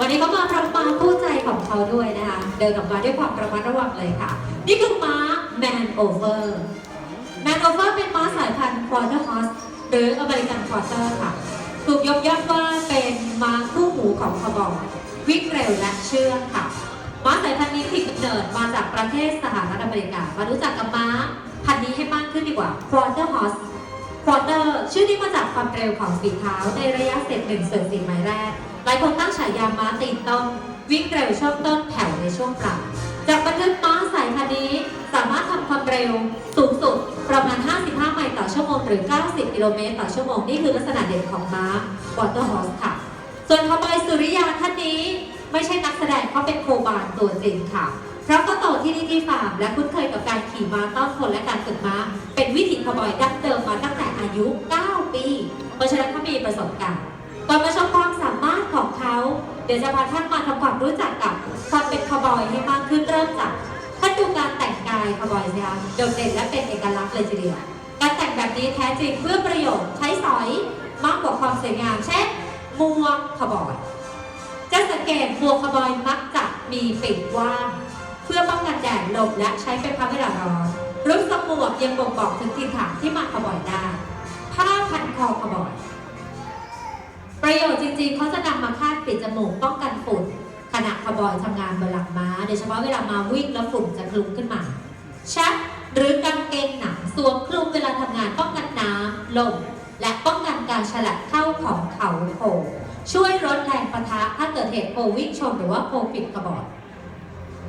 วันนี้เขามาพร้อมม้าคู่ใจของเขาด้วยนะคะ เดินออกมาด้วยความระมัดระวังเลยค่ะ นี่คือม้าแมนโอเวอร์แมนโอเวอร์เป็นม้าสายพันธุ์ควอเตอร์ฮอสหรืออเมริกันควอเตอร์ค่ะ ถูกยกย่องว่าเป็นม้าคู่หูของคาวบอยวิ่งเร็วและเชื่องค่ะ ม้าสายพันธุ์นี้ถิ่นกำเนิดมาจากประเทศสหรัฐอเมริกา มารู้จักกับม้าพันธุ์นี้ให้มากขึ้นดีกว่า Quarter Horse Quarter ชื่อนี้มาจากความเร็วของฝีเท้าในระยะเศษหนึ่งส่วนสี่ไมล์แรก หลายคนตั้งฉายาม้าตีนต้นวิ่งเร็วช่วงต้นแผ่วในช่วงปลายจากบันทึกม้าสายพันนี้สามารถทำความเร็วสูงสุดประมาณ 55 ไมล์ต่อชั่วโมงหรือ 90 กิโลเมตรต่อชั่วโมง นี่คือลักษณะเด่นของม้า Quarter Horse ค่ะ ส่วนคาวบอยสุริยาท่านนี้ไม่ใช่นักแสดงเขาเป็นโคบานตัวจริงค่ะเพราะก็โตที่นี่ที่ฟาร์มและคุ้นเคยกับการขี่ม้าต้อนคนและการฝึกม้า เป็นวิถีคาวบอยดั้งเดิมมาตั้งแต่อายุ 9 ปี เพราะฉะนั้นเขามีประสบการณ์ก่อนมาชม เดี๋ยวจะพาท่านมาทำความรู้จักกับความเป็นคาวบอยให้มากขึ้นเริ่มจากท่านดูการแต่งกายคาวบอยสิคะโดดเด่นและเป็นเอกลักษณ์เลยทีเดียวการแต่งแบบนี้แท้จริงเพื่อประโยชน์ใช้สอยมากกว่าความสวยงามเช่นหมวกขบอย จะสังเกตหมวกขบอยมักจะมีปีกกว้างเพื่อป้องกันแดดลมและใช้เป็นพักเวลาร้อนรูปทรงหมวกยังบ่งบอกถึงทิศทางที่มาขบอยได้ผ้าพันคอขบอย ประโยชน์จริงๆเขาจะนำมา ปิดจมูกป้องกันฝุ่น ขณะขบอยทำงานบนหลังม้า โดยเฉพาะเวลามาวิ่งแล้วฝุ่นจะคลุ้งขึ้นมาชักหรือกางเกงหนังสวมคลุมเวลาทำงานป้องกันน้ำลมและป้องกันการฉลับเข้าของเขาโผช่วยลดแรงประทะถ้าเกิดเหตุโผวิ่งชนหรือว่าโผปิดกระบอก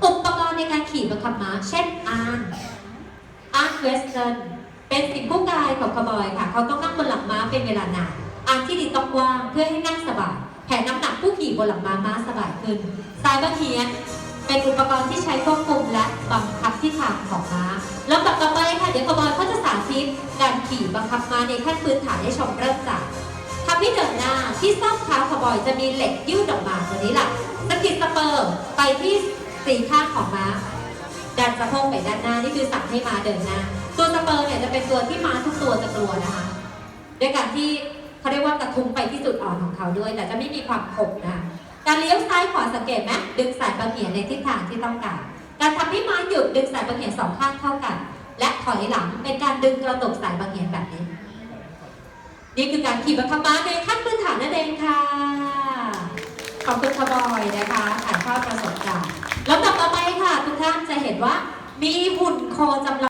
อุปกรณ์ในการขี่บังคับม้า เช่นอาร์นอาร์นเวสเทิร์นเป็นสิ่งคู่กายของขบอยค่ะ เขาต้องนั่งบนหลังม้าเป็นเวลานานอาร์นที่ดีต้องกว้างเพื่อให้นั่งสบายแผ่น้ำ ผู้ขี่บนหลังม้าม้าสบายขึ้น สายบังเฮียนเป็นอุปกรณ์ที่ใช้ควบคุมและบังคับทิศทางของม้าลำดับต่อไปค่ะ เดี๋ยวขบอยเขาจะสาธิตการขี่บังคับม้าในขั้นพื้นฐานให้ชมเริ่มจากทำให้เดินหน้าที่ซ่อมเท้าขบอยจะมีเหล็กยืดออกมาตัวนี้แหละสะกิดสเปิร์ไปที่สี่ข้างของม้า ดันสะโพกไปด้านหน้า นี่คือสั่งให้ม้าเดินหน้า ตัวสเปิร์เนี่ยจะเป็นตัวที่ม้าทุกตัวจะกลัวนะคะ ด้วยการที่ เขาเรียกว่ากระทุ้งไปที่จุดอ่อนของเขาด้วย แต่จะไม่มีความขบนะการเลี้ยวซ้ายขวาสังเกตไหมดึงสายบางเหียนในทิศทางที่ต้องการ การทำให้ม้าหยุดดึงสายบางเหียนสองข้างเท่ากัน และถอยหลังเป็นการดึงกระตุกสายบางเหียนแบบนี้ นี่คือการขี่บังคับม้าในขั้นพื้นฐานนั่นเองค่ะ ขอบคุณคบอยนะคะถ่ายทอดประสบการณ์แลำดับต่อไปค่ะทุกท่านจะเห็นว่ามีหุ่นโคจำลอง